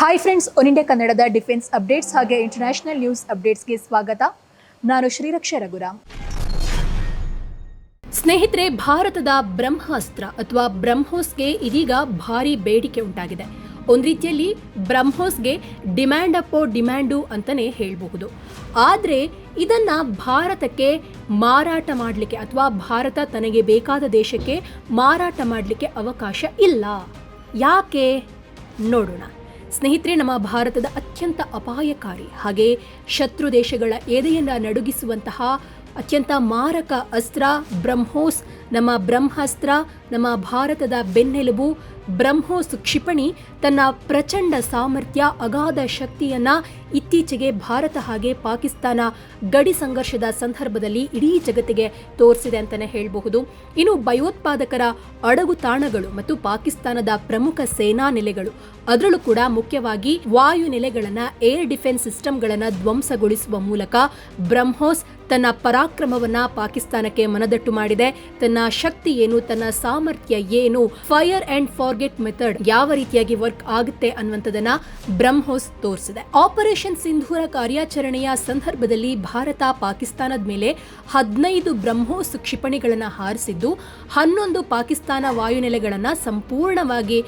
Hi friends one India ಕನ್ನಡದ defence updates ಹಾಗೆ international news ಅಪ್ಡೇಟ್ಸ್ಗೆ ಸ್ವಾಗತ. ನಾನು ಶ್ರೀರಕ್ಷ ರಘುರಾಮ್. ಸ್ನೇಹಿತರೆ, ಭಾರತದ ಬ್ರಹ್ಮಾಸ್ತ್ರ ಅಥವಾ ಬ್ರಹ್ಮೋಸ್ಗೆ ಇದೀಗ ಭಾರಿ ಬೇಡಿಕೆ ಉಂಟಾಗಿದೆ. ಒಂದು ರೀತಿಯಲ್ಲಿ ಬ್ರಹ್ಮೋಸ್ಗೆ ಡಿಮ್ಯಾಂಡ್ ಅಪ್ಪೋ ಡಿಮ್ಯಾಂಡು ಅಂತಲೇ ಹೇಳಬಹುದು. ಆದರೆ, ಇದನ್ನು ಭಾರತಕ್ಕೆ ಮಾರಾಟ ಮಾಡಲಿಕ್ಕೆ ಅಥವಾ ಭಾರತ ತನಗೆ ಬೇಕಾದ ದೇಶಕ್ಕೆ ಮಾರಾಟ ಮಾಡಲಿಕ್ಕೆ ಅವಕಾಶ ಇಲ್ಲ. ಯಾಕೆ? ನೋಡೋಣ. ಸ್ನೇಹಿತರೆ ನಮ್ಮ ಭಾರತದ ಅತ್ಯಂತ ಅಪಾಯಕಾರಿ ಹಾಗೆ ಶತ್ರು ದೇಶಗಳ ಎದೆಯನ್ನು ನಡುಗಿಸುವಂತಹ ಅತ್ಯಂತ ಮಾರಕ ಅಸ್ತ್ರ, ಬ್ರಹ್ಮೋಸ್, ನಮ್ಮ ಬ್ರಹ್ಮಾಸ್ತ್ರ, ನಮ್ಮ ಭಾರತದ ಬೆನ್ನೆಲುಬು, ಬ್ರಹ್ಮೋಸ್ ಕ್ಷಿಪಣಿ, ತನ್ನ ಪ್ರಚಂಡ ಸಾಮರ್ಥ್ಯ, ಅಗಾಧ ಶಕ್ತಿಯನ್ನ ಇತ್ತೀಚೆಗೆ ಭಾರತ ಹಾಗೆ ಪಾಕಿಸ್ತಾನ ಗಡಿ ಸಂಘರ್ಷದ ಸಂದರ್ಭದಲ್ಲಿ ಇಡೀ ಜಗತ್ತಿಗೆ ತೋರಿಸಿದೆ ಅಂತಲೇ ಹೇಳಬಹುದು. ಇನ್ನು ಭಯೋತ್ಪಾದಕರ ಅಡಗು ತಾಣಗಳು ಮತ್ತು ಪಾಕಿಸ್ತಾನದ ಪ್ರಮುಖ ಸೇನಾ ನೆಲೆಗಳು, ಅದರಲ್ಲೂ ಕೂಡ ಮುಖ್ಯವಾಗಿ ವಾಯು ನೆಲೆಗಳನ್ನ ಏರ್ ಡಿಫೆನ್ಸ್ ಸಿಸ್ಟಮ್ಗಳನ್ನು ಧ್ವಂಸಗೊಳಿಸುವ ಮೂಲಕ ಬ್ರಹ್ಮೋಸ್ ತನ್ನ ಪರಾಕ್ರಮವನ್ನ ಪಾಕಿಸ್ತಾನಕ್ಕೆ ಮನದಟ್ಟು ಮಾಡಿದೆ. ತನ್ನ ಶಕ್ತಿ ಏನು, ತನ್ನ ಸಾಮರ್ಥ್ಯ ಏನು, ಫೈರ್ ಅಂಡ್ ಫಾರ್ಗೆಟ್ ಮೆಥಡ್ ಯಾವ ರೀತಿಯಾಗಿ ವರ್ಕ್ ಆಗುತ್ತೆ ಅನ್ನುವಂಥದ್ದನ್ನ ಬ್ರಹ್ಮೋಸ್ ತೋರಿಸಿದೆ. ಆಪರೇಷನ್ ಸಿಂಧೂರ ಕಾರ್ಯಾಚರಣೆಯ ಸಂದರ್ಭದಲ್ಲಿ ಭಾರತ ಪಾಕಿಸ್ತಾನದ ಮೇಲೆ ಹದಿನೈದು ಬ್ರಹ್ಮೋಸ್ ಕ್ಷಿಪಣಿಗಳನ್ನು ಹಾರಿಸಿದ್ದು, ಹನ್ನೊಂದು ಪಾಕಿಸ್ತಾನ ವಾಯುನೆಲೆಗಳನ್ನು ಸಂಪೂರ್ಣವಾಗಿ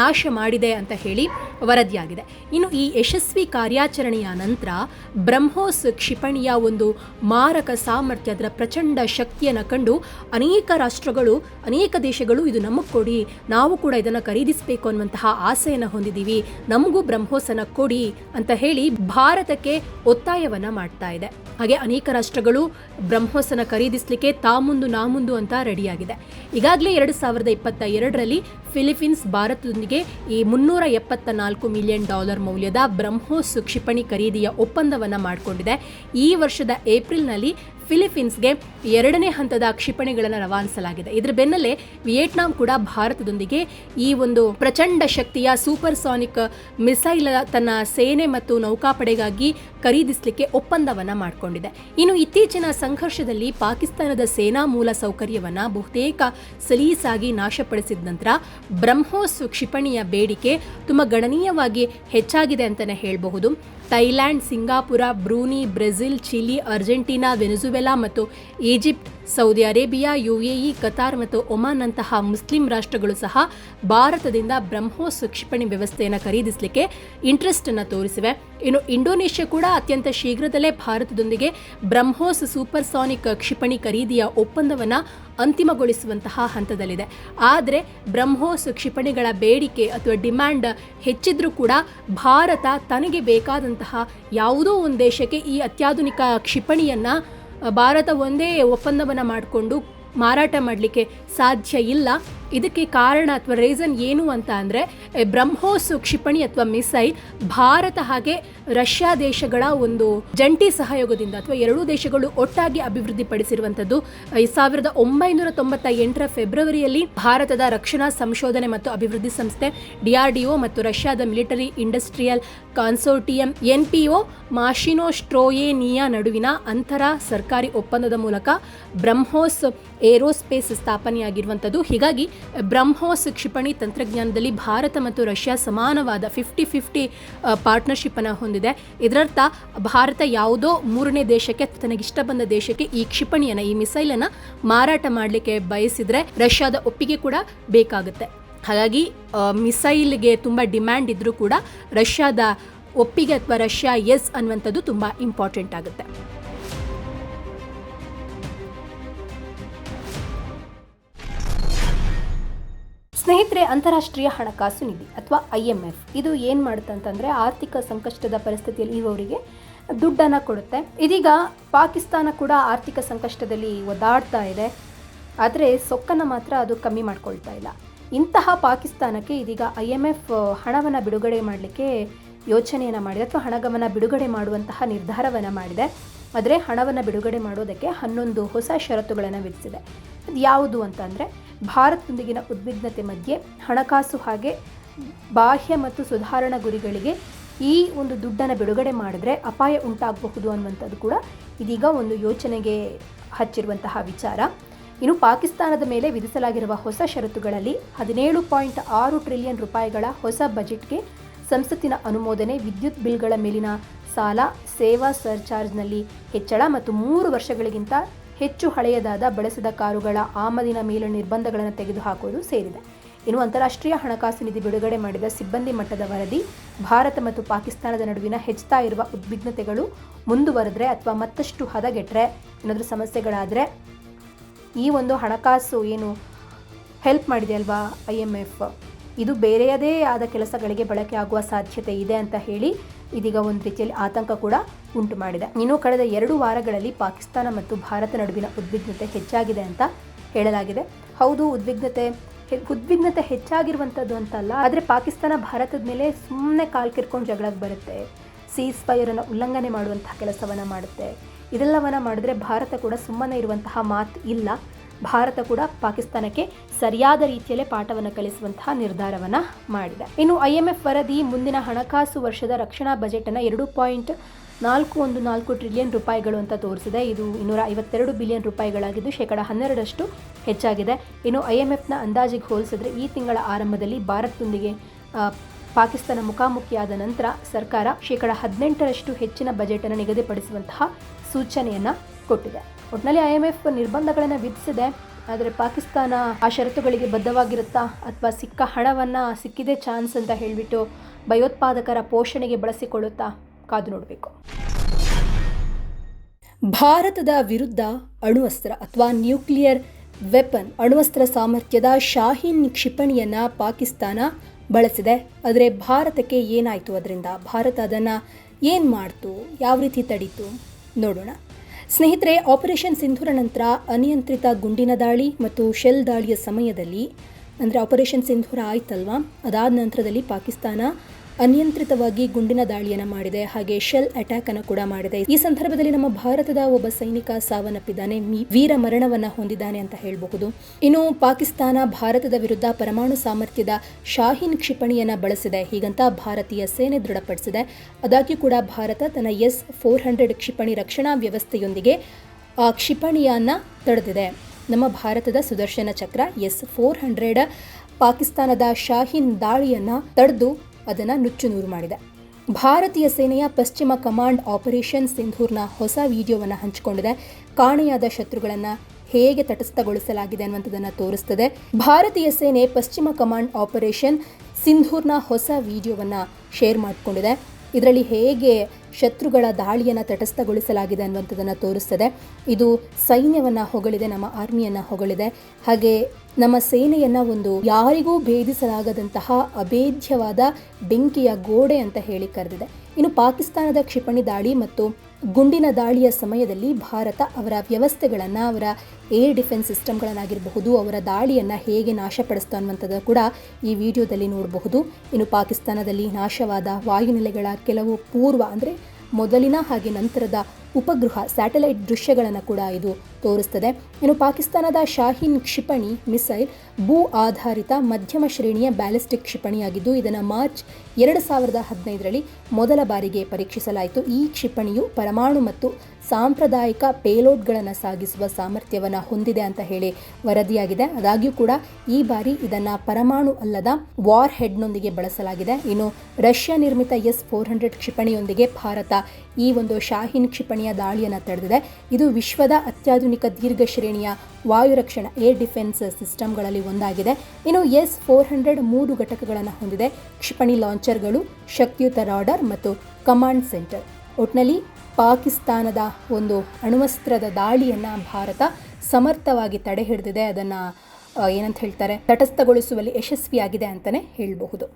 ನಾಶ ಮಾಡಿದೆ ಅಂತ ಹೇಳಿ ವರದಿಯಾಗಿದೆ. ಇನ್ನು ಈ ಯಶಸ್ವಿ ಕಾರ್ಯಾಚರಣೆಯ ನಂತರ ಬ್ರಹ್ಮೋಸ್ ಕ್ಷಿಪಣಿಯ ಒಂದು ಮಾರಕ ಸಾಮರ್ಥ್ಯ ಅದರ ಪ್ರಚಂಡ ಶಕ್ತಿಯನ್ನು ಕಂಡು ಅನೇಕ ರಾಷ್ಟ್ರಗಳು, ಅನೇಕ ದೇಶಗಳು ಇದು ನಮಗೆ ಕೊಡಿ, ನಾವು ಕೂಡ ಇದನ್ನು ಖರೀದಿಸಬೇಕು ಅನ್ನುವಂತಹ ಆಸೆಯನ್ನು ಹೊಂದಿದ್ದೀವಿ ನಮಗೂ ಬ್ರಹ್ಮೋಸನ ಕೊಡಿ ಅಂತ ಹೇಳಿ ಭಾರತಕ್ಕೆ ಒತ್ತಾಯವನ್ನು ಮಾಡ್ತಾ ಇದೆ. ಹಾಗೆ ಅನೇಕ ರಾಷ್ಟ್ರಗಳು ಬ್ರಹ್ಮೋಸನ ಖರೀದಿಸಲಿಕ್ಕೆ ತಾಮುಂದು ನಾಮುಂದು ಅಂತ ರೆಡಿಯಾಗಿದೆ. ಈಗಾಗಲೇ ಎರಡು ಸಾವಿರದ ಇಪ್ಪತ್ತ ಎರಡರಲ್ಲಿ ಫಿಲಿಪೀನ್ಸ್ ಭಾರತದೊಂದಿಗೆ ಈ ಮುನ್ನೂರ ಎಪ್ಪತ್ತ ನಾಲ್ಕು ಮಿಲಿಯನ್ ಡಾಲರ್ ಮೌಲ್ಯದ ಬ್ರಹ್ಮೋಸ್ ಕ್ಷಿಪಣಿ ಖರೀದಿಯ ಒಪ್ಪಂದವನ್ನು ಮಾಡಿಕೊಂಡಿದೆ. ಈ ವರ್ಷದ ಏಪ್ರಿಲ್ನಲ್ಲಿ ಫಿಲಿಪೀನ್ಸ್ಗೆ ಎರಡನೇ ಹಂತದ ಕ್ಷಿಪಣಿಗಳನ್ನು ರವಾನಿಸಲಾಗಿದೆ. ಇದರ ಬೆನ್ನಲ್ಲೇ ವಿಯೆಟ್ನಾಂ ಕೂಡ ಭಾರತದೊಂದಿಗೆ ಈ ಒಂದು ಪ್ರಚಂಡ ಶಕ್ತಿಯ ಸೂಪರ್ಸಾನಿಕ್ ಮಿಸೈಲ್ ತನ್ನ ಸೇನೆ ಮತ್ತು ನೌಕಾಪಡೆಗಾಗಿ ಖರೀದಿಸಲಿಕ್ಕೆ ಒಪ್ಪಂದವನ್ನ ಮಾಡಿಕೊಂಡಿದೆ. ಇನ್ನು ಇತ್ತೀಚಿನ ಸಂಘರ್ಷದಲ್ಲಿ ಪಾಕಿಸ್ತಾನದ ಸೇನಾ ಮೂಲ ಸೌಕರ್ಯವನ್ನು ಬಹುತೇಕ ಸಲೀಸಾಗಿ ನಾಶಪಡಿಸಿದ ನಂತರ ಬ್ರಹ್ಮೋಸ್ ಕ್ಷಿಪಣಿಯ ಬೇಡಿಕೆ ತುಂಬ ಗಣನೀಯವಾಗಿ ಹೆಚ್ಚಾಗಿದೆ ಅಂತಲೇ ಹೇಳಬಹುದು. Thailand Singapore Brunei Brazil Chile Argentina Venezuela ಮತ್ತು Egypt Saudi Arabia, UAE, Qatar ಮತ್ತು ಒಮಾನ್ ನಂತಹ ಮುಸ್ಲಿಂ ರಾಷ್ಟ್ರಗಳು ಸಹ ಭಾರತದಿಂದ ಬ್ರಹ್ಮೋಸ್ ಕ್ಷಿಪಣಿ ವ್ಯವಸ್ಥೆಯನ್ನು ಖರೀದಿಸಲಿಕ್ಕೆ ಇಂಟ್ರೆಸ್ಟ್ ಅನ್ನು ತೋರಿಸಿವೆ. ಇನ್ನು ಇಂಡೋನೇಷ್ಯಾ ಕೂಡ ಅತ್ಯಂತ ಶೀಘ್ರದಲ್ಲೇ ಭಾರತದೊಂದಿಗೆ ಬ್ರಹ್ಮೋಸ್ ಸೂಪರ್ಸಾನಿಕ್ ಕ್ಷಿಪಣಿ ಖರೀದಿಯ ಒಪ್ಪಂದವನ್ನು ಅಂತಿಮಗೊಳಿಸುವಂತಹ ಹಂತದಲ್ಲಿದೆ. ಆದರೆ ಬ್ರಹ್ಮೋಸ್ ಕ್ಷಿಪಣಿಗಳ ಬೇಡಿಕೆ ಅಥವಾ ಡಿಮ್ಯಾಂಡ್ ಹೆಚ್ಚಿದ್ರೂ ಕೂಡ ಭಾರತ ತನಗೆ ಬೇಕಾದಂತಹ ಯಾವುದೋ ಒಂದು ದೇಶಕ್ಕೆ ಈ ಅತ್ಯಾಧುನಿಕ ಕ್ಷಿಪಣಿಯನ್ನ ಭಾರತ ಒಂದೇ ಒಪ್ಪಂದವನ್ನು ಮಾಡಿಕೊಂಡು ಮಾರಾಟ ಮಾಡಲಿಕ್ಕೆ ಸಾಧ್ಯ ಇಲ್ಲ. ಇದಕ್ಕೆ ಕಾರಣ ಅಥವಾ ರೀಸನ್ ಏನು ಅಂತ ಅಂದರೆ ಬ್ರಹ್ಮೋಸ್ ಕ್ಷಿಪಣಿ ಅಥವಾ ಮಿಸೈಲ್ ಭಾರತ ಹಾಗೆ ರಷ್ಯಾ ದೇಶಗಳ ಒಂದು ಜಂಟಿ ಸಹಯೋಗದಿಂದ ಅಥವಾ ಎರಡೂ ದೇಶಗಳು ಒಟ್ಟಾಗಿ ಅಭಿವೃದ್ಧಿಪಡಿಸಿರುವಂಥದ್ದು ಸಾವಿರದ ಒಂಬೈನೂರ ತೊಂಬತ್ತ ಎಂಟರ ಫೆಬ್ರವರಿಯಲ್ಲಿ ಭಾರತದ ರಕ್ಷಣಾ ಸಂಶೋಧನೆ ಮತ್ತು ಅಭಿವೃದ್ಧಿ ಸಂಸ್ಥೆ ಡಿಆರ್ಡಿಒ ಮತ್ತು ರಷ್ಯಾದ ಮಿಲಿಟರಿ ಇಂಡಸ್ಟ್ರಿಯಲ್ ಕಾನ್ಸೋರ್ಟಿಯಂ ಎನ್ಪಿಒ ಮಾಶಿನೋಸ್ಟ್ರೋಯೇನಿಯಾ ನಡುವಿನ ಅಂತರ ಸರ್ಕಾರಿ ಒಪ್ಪಂದದ ಮೂಲಕ ಬ್ರಹ್ಮೋಸ್ ಏರೋಸ್ಪೇಸ್ ಸ್ಥಾಪನೆಯಾಗಿರುವಂಥದ್ದು. ಹೀಗಾಗಿ ಬ್ರಹ್ಮೋಸ್ ಕ್ಷಿಪಣಿ ತಂತ್ರಜ್ಞಾನದಲ್ಲಿ ಭಾರತ ಮತ್ತು ರಷ್ಯಾ ಸಮಾನವಾದ ಫಿಫ್ಟಿ ಫಿಫ್ಟಿ ಪಾರ್ಟ್ನರ್ಶಿಪ್ ಅನ್ನು ಹೊಂದಿದೆ. ಇದರರ್ಥ, ಭಾರತ ಯಾವುದೋ ಮೂರನೇ ದೇಶಕ್ಕೆ ತನಗಿಷ್ಟ ಬಂದ ದೇಶಕ್ಕೆ ಈ ಕ್ಷಿಪಣಿಯನ್ನು, ಈ ಮಿಸೈಲನ್ನು ಮಾರಾಟ ಮಾಡಲಿಕ್ಕೆ ಬಯಸಿದರೆ ರಷ್ಯಾದ ಒಪ್ಪಿಗೆ ಕೂಡ ಬೇಕಾಗುತ್ತೆ. ಹಾಗಾಗಿ ಮಿಸೈಲ್ಗೆ ತುಂಬ ಡಿಮ್ಯಾಂಡ್ ಇದ್ದರೂ ಕೂಡ ರಷ್ಯಾದ ಒಪ್ಪಿಗೆ ಅಥವಾ ರಷ್ಯಾ ಎಸ್ ಅನ್ನುವಂಥದ್ದು ತುಂಬ ಇಂಪಾರ್ಟೆಂಟ್ ಆಗುತ್ತೆ. ಸ್ನೇಹಿತರೆ, ಅಂತಾರಾಷ್ಟ್ರೀಯ ಹಣಕಾಸು ನಿಧಿ ಅಥವಾ ಐ ಎಂ ಎಫ್. ಇದು ಏನು ಮಾಡುತ್ತೆ ಅಂತಂದರೆ ಆರ್ಥಿಕ ಸಂಕಷ್ಟದ ಪರಿಸ್ಥಿತಿಯಲ್ಲಿ ಇರುವವರಿಗೆ ದುಡ್ಡನ್ನು ಕೊಡುತ್ತೆ. ಇದೀಗ ಪಾಕಿಸ್ತಾನ ಕೂಡ ಆರ್ಥಿಕ ಸಂಕಷ್ಟದಲ್ಲಿ ಒದ್ದಾಡ್ತಾ ಇದೆ. ಆದರೆ ಸೊಕ್ಕನ್ನು ಮಾತ್ರ ಅದು ಕಮ್ಮಿ ಮಾಡ್ಕೊಳ್ತಾ ಇಲ್ಲ. ಇಂತಹ ಪಾಕಿಸ್ತಾನಕ್ಕೆ ಇದೀಗ ಐ ಎಂ ಎಫ್ ಹಣವನ್ನು ಬಿಡುಗಡೆ ಮಾಡಲಿಕ್ಕೆ ಯೋಚನೆಯನ್ನು ಮಾಡಿದೆ ಅಥವಾ ಹಣಗಮನ ಬಿಡುಗಡೆ ಮಾಡುವಂತಹ ನಿರ್ಧಾರವನ್ನು ಮಾಡಿದೆ. ಆದರೆ ಹಣವನ್ನು ಬಿಡುಗಡೆ ಮಾಡೋದಕ್ಕೆ ಹನ್ನೊಂದು ಹೊಸ ಷರತ್ತುಗಳನ್ನು ವಿಧಿಸಿದೆ. ಅದು ಯಾವುದು ಅಂತಂದರೆ ಭಾರತದೊಂದಿಗಿನ ಉದ್ವಿಗ್ನತೆ ಮಧ್ಯೆ ಹಣಕಾಸು ಹಾಗೆ ಬಾಹ್ಯ ಮತ್ತು ಸುಧಾರಣಾ ಗುರಿಗಳಿಗೆ ಈ ಒಂದು ದುಡ್ಡನ್ನು ಬಿಡುಗಡೆ ಮಾಡಿದ್ರೆ ಅಪಾಯ ಉಂಟಾಗಬಹುದು ಅನ್ನುವಂಥದ್ದು ಕೂಡ ಇದೀಗ ಒಂದು ಯೋಚನೆಗೆ ಹಚ್ಚಿರುವಂತಹ ವಿಚಾರ. ಇನ್ನು ಪಾಕಿಸ್ತಾನದ ಮೇಲೆ ವಿಧಿಸಲಾಗಿರುವ ಹೊಸ ಷರತ್ತುಗಳಲ್ಲಿ ಹದಿನೇಳು ಪಾಯಿಂಟ್ ಆರು ಟ್ರಿಲಿಯನ್ ರೂಪಾಯಿಗಳ ಹೊಸ ಬಜೆಟ್ಗೆ ಸಂಸತ್ತಿನ ಅನುಮೋದನೆ, ವಿದ್ಯುತ್ ಬಿಲ್ಗಳ ಮೇಲಿನ ಸಾಲ, ಸೇವಾ ಸರ್ಚಾರ್ಜ್ನಲ್ಲಿ ಹೆಚ್ಚಳ ಮತ್ತು ಮೂರು ವರ್ಷಗಳಿಗಿಂತ ಹೆಚ್ಚು ಹಳೆಯದಾದ ಬಳಸಿದ ಕಾರುಗಳ ಆಮದಿನ ಮೇಲಿನ ನಿರ್ಬಂಧಗಳನ್ನು ತೆಗೆದುಹಾಕುವುದು ಸೇರಿದೆ. ಇನ್ನು ಅಂತಾರಾಷ್ಟ್ರೀಯ ಹಣಕಾಸು ನಿಧಿ ಬಿಡುಗಡೆ ಮಾಡಿದ ಸಿಬ್ಬಂದಿ ಮಟ್ಟದ ವರದಿ, ಭಾರತ ಮತ್ತು ಪಾಕಿಸ್ತಾನದ ನಡುವಿನ ಹೆಚ್ಚುತ್ತಾ ಇರುವ ಉದ್ವಿಗ್ನತೆಗಳು ಮುಂದುವರೆದ್ರೆ ಅಥವಾ ಮತ್ತಷ್ಟು ಹದಗೆಟ್ಟರೆ ಏನಾದರೂ ಸಮಸ್ಯೆಗಳಾದರೆ ಈ ಒಂದು ಹಣಕಾಸು ಏನು ಹೆಲ್ಪ್ ಮಾಡಿದೆ ಅಲ್ವಾ ಐ ಎಂ ಎಫ್ ಇದು ಬೇರೆಯದೇ ಆದ ಕೆಲಸಗಳಿಗೆ ಬಳಕೆ ಆಗುವ ಸಾಧ್ಯತೆ ಇದೆ ಅಂತ ಹೇಳಿ ಇದೀಗ ಒಂದು ರೀತಿಯಲ್ಲಿ ಆತಂಕ ಕೂಡ ಉಂಟು ಮಾಡಿದೆ. ಇನ್ನು ಕಳೆದ ಎರಡು ವಾರಗಳಲ್ಲಿ ಪಾಕಿಸ್ತಾನ ಮತ್ತು ಭಾರತ ನಡುವಿನ ಉದ್ವಿಗ್ನತೆ ಹೆಚ್ಚಾಗಿದೆ ಅಂತ ಹೇಳಲಾಗಿದೆ. ಹೌದು, ಉದ್ವಿಗ್ನತೆ ಉದ್ವಿಗ್ನತೆ ಹೆಚ್ಚಾಗಿರುವಂಥದ್ದು ಅಂತಲ್ಲ, ಆದರೆ ಪಾಕಿಸ್ತಾನ ಭಾರತದ ಮೇಲೆ ಸುಮ್ಮನೆ ಕಾಲು ಕಿರ್ಕೊಂಡು ಜಗಳಕ್ಕೆ ಬರುತ್ತೆ. ಸೀಸ್ ಫೈರನ್ನು ಉಲ್ಲಂಘನೆ ಮಾಡುವಂತಹ ಕೆಲಸವನ್ನು ಮಾಡುತ್ತೆ. ಇದೆಲ್ಲವನ್ನು ಮಾಡಿದ್ರೆ ಭಾರತ ಕೂಡ ಸುಮ್ಮನೆ ಇರುವಂತಹ ಮಾತು ಇಲ್ಲ. ಭಾರತ ಕೂಡ ಪಾಕಿಸ್ತಾನಕ್ಕೆ ಸರಿಯಾದ ರೀತಿಯಲ್ಲೇ ಪಾಠವನ್ನು ಕಲಿಸುವಂತಹ ನಿರ್ಧಾರವನ್ನು ಮಾಡಿದೆ. ಇನ್ನು ಐ ಎಂ ಎಫ್ ವರದಿ ಮುಂದಿನ ಹಣಕಾಸು ವರ್ಷದ ರಕ್ಷಣಾ ಬಜೆಟನ್ನು ಎರಡು ಪಾಯಿಂಟ್ ನಾಲ್ಕು ಒಂದು ನಾಲ್ಕು ಟ್ರಿಲಿಯನ್ ರೂಪಾಯಿಗಳು ಅಂತ ತೋರಿಸಿದೆ. ಇದು ಇನ್ನೂರ ಐವತ್ತೆರಡು ಬಿಲಿಯನ್ ರೂಪಾಯಿಗಳಾಗಿದ್ದು ಶೇಕಡ ಹನ್ನೆರಡರಷ್ಟು ಹೆಚ್ಚಾಗಿದೆ. ಇನ್ನು ಐ ಎಂ ಎಫ್ನ ಅಂದಾಜಿಗೆ ಹೋಲಿಸಿದ್ರೆ ಈ ತಿಂಗಳ ಆರಂಭದಲ್ಲಿ ಭಾರತದೊಂದಿಗೆ ಪಾಕಿಸ್ತಾನ ಮುಖಾಮುಖಿಯಾದ ನಂತರ ಸರ್ಕಾರ ಶೇಕಡ ಹದಿನೆಂಟರಷ್ಟು ಹೆಚ್ಚಿನ ಬಜೆಟನ್ನು ನಿಗದಿಪಡಿಸುವಂತಹ ಸೂಚನೆಯನ್ನು ಕೊಟ್ಟಿದೆ. ಒಟ್ಟಿನಲ್ಲಿ ಐ ಎಂ ಎಫ್ ನಿರ್ಬಂಧಗಳನ್ನು ವಿಧಿಸಿದೆ. ಆದರೆ ಪಾಕಿಸ್ತಾನ ಆ ಷರತ್ತುಗಳಿಗೆ ಬದ್ಧವಾಗಿರುತ್ತಾ ಅಥವಾ ಸಿಕ್ಕ ಹಣವನ್ನು ಸಿಕ್ಕಿದೆ ಚಾನ್ಸ್ ಅಂತ ಹೇಳಿಬಿಟ್ಟು ಭಯೋತ್ಪಾದಕರ ಪೋಷಣೆಗೆ ಬಳಸಿಕೊಳ್ಳುತ್ತಾ ಕಾದು ನೋಡಬೇಕು. ಭಾರತದ ವಿರುದ್ಧ ಅಣುವಸ್ತ್ರ ಅಥವಾ ನ್ಯೂಕ್ಲಿಯರ್ ವೆಪನ್ ಅಣುವಸ್ತ್ರ ಸಾಮರ್ಥ್ಯದ ಶಾಹೀನ್ ಕ್ಷಿಪಣಿಯನ್ನು ಪಾಕಿಸ್ತಾನ ಬಳಸಿದೆ. ಆದರೆ ಭಾರತಕ್ಕೆ ಏನಾಯಿತು ಅದರಿಂದ? ಭಾರತ ಅದನ್ನು ಏನು ಮಾಡ್ತು? ಯಾವ ರೀತಿ ತಡೀತು? ನೋಡೋಣ. ಸ್ನೇಹಿತರೆ ಆಪರೇಷನ್ ಸಿಂಧೂರ ನಂತರ ಅನಿಯಂತ್ರಿತ ಗುಂಡಿನ ದಾಳಿ ಮತ್ತು ಶೆಲ್ ದಾಳಿಯ ಸಮಯದಲ್ಲಿ, ಅಂದರೆ ಆಪರೇಷನ್ ಸಿಂಧೂರ ಆಯ್ತಲ್ವಾ? ಅದಾದ ನಂತರದಲ್ಲಿ ಪಾಕಿಸ್ತಾನ ಅನಿಯಂತ್ರಿತವಾಗಿ ಗುಂಡಿನ ದಾಳಿಯನ್ನು ಮಾಡಿದೆ. ಹಾಗೆ ಶೆಲ್ ಅಟ್ಯಾಕ್ ಅನ್ನು ಕೂಡ ಮಾಡಿದೆ. ಈ ಸಂದರ್ಭದಲ್ಲಿ ನಮ್ಮ ಭಾರತದ ಒಬ್ಬ ಸೈನಿಕ ಸಾವನ್ನಪ್ಪಿದ್ದಾನೆ. ವೀರ ಮರಣವನ್ನ ಹೊಂದಿದ್ದಾನೆ ಅಂತ ಹೇಳಬಹುದು. ಇನ್ನು ಪಾಕಿಸ್ತಾನ ಭಾರತದ ವಿರುದ್ಧ ಪರಮಾಣು ಸಾಮರ್ಥ್ಯದ ಶಾಹೀನ್ ಕ್ಷಿಪಣಿಯನ್ನ ಬಳಸಿದೆ. ಹೀಗಂತ ಭಾರತೀಯ ಸೇನೆ ದೃಢಪಡಿಸಿದೆ. ಅದಾಗ್ಯೂ ಕೂಡ ಭಾರತ ತನ್ನ ಎಸ್ ಫೋರ್ ಹಂಡ್ರೆಡ್ ಕ್ಷಿಪಣಿ ರಕ್ಷಣಾ ವ್ಯವಸ್ಥೆಯೊಂದಿಗೆ ಆ ಕ್ಷಿಪಣಿಯನ್ನ ತಡೆದಿದೆ. ನಮ್ಮ ಭಾರತದ ಸುದರ್ಶನ ಚಕ್ರ ಎಸ್ ಫೋರ್ ಹಂಡ್ರೆಡ್ ಪಾಕಿಸ್ತಾನದ ಶಾಹೀನ್ ದಾಳಿಯನ್ನ ತಡೆದು ಅದನ್ನು ನುಚ್ಚು ನೂರು ಮಾಡಿದೆ. ಭಾರತೀಯ ಸೇನೆಯ ಪಶ್ಚಿಮ ಕಮಾಂಡ್ ಆಪರೇಷನ್ ಸಿಂಧೂರ್ನ ಹೊಸ ವಿಡಿಯೋವನ್ನು ಹಂಚಿಕೊಂಡಿದೆ. ಕಾಣೆಯಾದ ಶತ್ರುಗಳನ್ನು ಹೇಗೆ ತಟಸ್ಥಗೊಳಿಸಲಾಗಿದೆ ಅನ್ನುವಂಥದ್ದನ್ನು ತೋರಿಸ್ತದೆ. ಭಾರತೀಯ ಸೇನೆ ಪಶ್ಚಿಮ ಕಮಾಂಡ್ ಆಪರೇಷನ್ ಸಿಂಧೂರ್ನ ಹೊಸ ವಿಡಿಯೋವನ್ನು ಶೇರ್ ಮಾಡಿಕೊಂಡಿದೆ. ಇದರಲ್ಲಿ ಹೇಗೆ ಶತ್ರುಗಳ ದಾಳಿಯನ್ನು ತಟಸ್ಥಗೊಳಿಸಲಾಗಿದೆ ಅನ್ನುವಂಥದ್ದನ್ನು ತೋರಿಸ್ತದೆ. ಇದು ಸೈನ್ಯವನ್ನು ಹೊಗಳಿದೆ, ನಮ್ಮ ಆರ್ಮಿಯನ್ನು ಹೊಗಳಿದೆ. ಹಾಗೆ ನಮ್ಮ ಸೇನೆಯನ್ನ ಒಂದು ಯಾರಿಗೂ ಭೇದಿಸಲಾಗದಂತಹ ಅಭೇದ್ಯವಾದ ಬೆಂಕಿಯ ಗೋಡೆ ಅಂತ ಹೇಳಿ ಕರೆದಿದೆ. ಇನ್ನು ಪಾಕಿಸ್ತಾನದ ಕ್ಷಿಪಣಿ ದಾಳಿ ಮತ್ತು ಗುಂಡಿನ ದಾಳಿಯ ಸಮಯದಲ್ಲಿ ಭಾರತ ಅವರ ವ್ಯವಸ್ಥೆಗಳನ್ನು, ಅವರ ಏರ್ ಡಿಫೆನ್ಸ್ ಸಿಸ್ಟಮ್ಗಳನ್ನಾಗಿರಬಹುದು, ಅವರ ದಾಳಿಯನ್ನು ಹೇಗೆ ನಾಶಪಡಿಸ್ತು ಅನ್ನುವಂಥದ್ದು ಕೂಡ ಈ ವಿಡಿಯೋದಲ್ಲಿ ನೋಡಬಹುದು. ಇನ್ನು ಪಾಕಿಸ್ತಾನದಲ್ಲಿ ನಾಶವಾದ ವಾಯುನೆಲೆಗಳ ಕೆಲವು ಪೂರ್ವ ಅಂದರೆ ಮೊದಲಿನ ಹಾಗೆ ನಂತರದ ಉಪಗ್ರಹ, ಸ್ಯಾಟಲೈಟ್ ದೃಶ್ಯಗಳನ್ನು ಕೂಡ ಇದು ತೋರಿಸ್ತದೆ. ಇನ್ನು ಪಾಕಿಸ್ತಾನದ ಶಾಹೀನ್ ಕ್ಷಿಪಣಿ ಮಿಸೈಲ್ ಭೂ ಆಧಾರಿತ ಮಧ್ಯಮ ಶ್ರೇಣಿಯ ಬ್ಯಾಲಿಸ್ಟಿಕ್ ಕ್ಷಿಪಣಿಯಾಗಿದ್ದು, ಇದನ್ನು ಮಾರ್ಚ್ ಎರಡು ಸಾವಿರದ ಹದಿನೈದರಲ್ಲಿ ಮೊದಲ ಬಾರಿಗೆ ಪರೀಕ್ಷಿಸಲಾಯಿತು. ಈ ಕ್ಷಿಪಣಿಯು ಪರಮಾಣು ಮತ್ತು ಸಾಂಪ್ರದಾಯಿಕ ಪೇಲೋಡ್ಗಳನ್ನು ಸಾಗಿಸುವ ಸಾಮರ್ಥ್ಯವನ್ನು ಹೊಂದಿದೆ ಅಂತ ಹೇಳಿ ವರದಿಯಾಗಿದೆ. ಆದಾಗ್ಯೂ ಕೂಡ ಈ ಬಾರಿ ಇದನ್ನು ಪರಮಾಣು ಅಲ್ಲದ ವಾರ್ ಹೆಡ್ನೊಂದಿಗೆ ಬಳಸಲಾಗಿದೆ. ಇನ್ನು ರಷ್ಯಾ ನಿರ್ಮಿತ ಎಸ್ ಫೋರ್ ಹಂಡ್ರೆಡ್ ಕ್ಷಿಪಣಿಯೊಂದಿಗೆ ಭಾರತ ಈ ಒಂದು ಶಾಹೀನ್ ಕ್ಷಿಪಣಿಯ ದಾಳಿಯನ್ನು ತಡೆದಿದೆ. ಇದು ವಿಶ್ವದ ಅತ್ಯಾಧುನಿಕ ದೀರ್ಘ ಶ್ರೇಣಿಯ ವಾಯು ರಕ್ಷಣಾ, ಏರ್ ಡಿಫೆನ್ಸ್ ಸಿಸ್ಟಮ್ಗಳಲ್ಲಿ ಒಂದಾಗಿದೆ. ಇನ್ನು ಎಸ್ ಫೋರ್ ಹಂಡ್ರೆಡ್ ಮೂರು ಘಟಕಗಳನ್ನು ಹೊಂದಿದೆ. ಕ್ಷಿಪಣಿ ಲಾಂಚರ್ಗಳು, ಶಕ್ತಿಯುತ ರಾಡರ್ ಮತ್ತು ಕಮಾಂಡ್ ಸೆಂಟರ್. ಒಟ್ನಲ್ಲಿ ಪಾಕಿಸ್ತಾನದ ಒಂದು ಅಣ್ವಸ್ತ್ರದ ದಾಳಿಯನ್ನು ಭಾರತ ಸಮರ್ಥವಾಗಿ ತಡೆ ಹಿಡಿದಿದೆ ಅದನ್ನು ಏನಂತ ಹೇಳ್ತಾರೆ, ತಟಸ್ಥಗೊಳಿಸುವಲ್ಲಿ ಯಶಸ್ವಿಯಾಗಿದೆ ಅಂತಲೇ ಹೇಳಬಹುದು.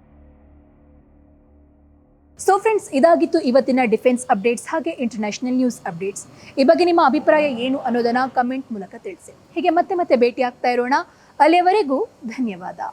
ಸೊ ಫ್ರೆಂಡ್ಸ್ ಇದಾಗಿತ್ತು ಇವತ್ತಿನ ಡಿಫೆನ್ಸ್ ಅಪ್ಡೇಟ್ಸ್, ಹಾಗೆ ಇಂಟರ್ನ್ಯಾಷನಲ್ ನ್ಯೂಸ್ ಅಪ್ಡೇಟ್ಸ್. ಈ ಬಗ್ಗೆ ನಿಮ್ಮ ಅಭಿಪ್ರಾಯ ಏನು ಅನ್ನೋದನ್ನು ಕಮೆಂಟ್ ಮೂಲಕ ತಿಳಿಸಿ. ಹೀಗೆ ಮತ್ತೆ ಮತ್ತೆ ಭೇಟಿ ಆಗ್ತಾ ಇರೋಣ. ಅಲ್ಲಿಯವರೆಗೂ ಧನ್ಯವಾದ.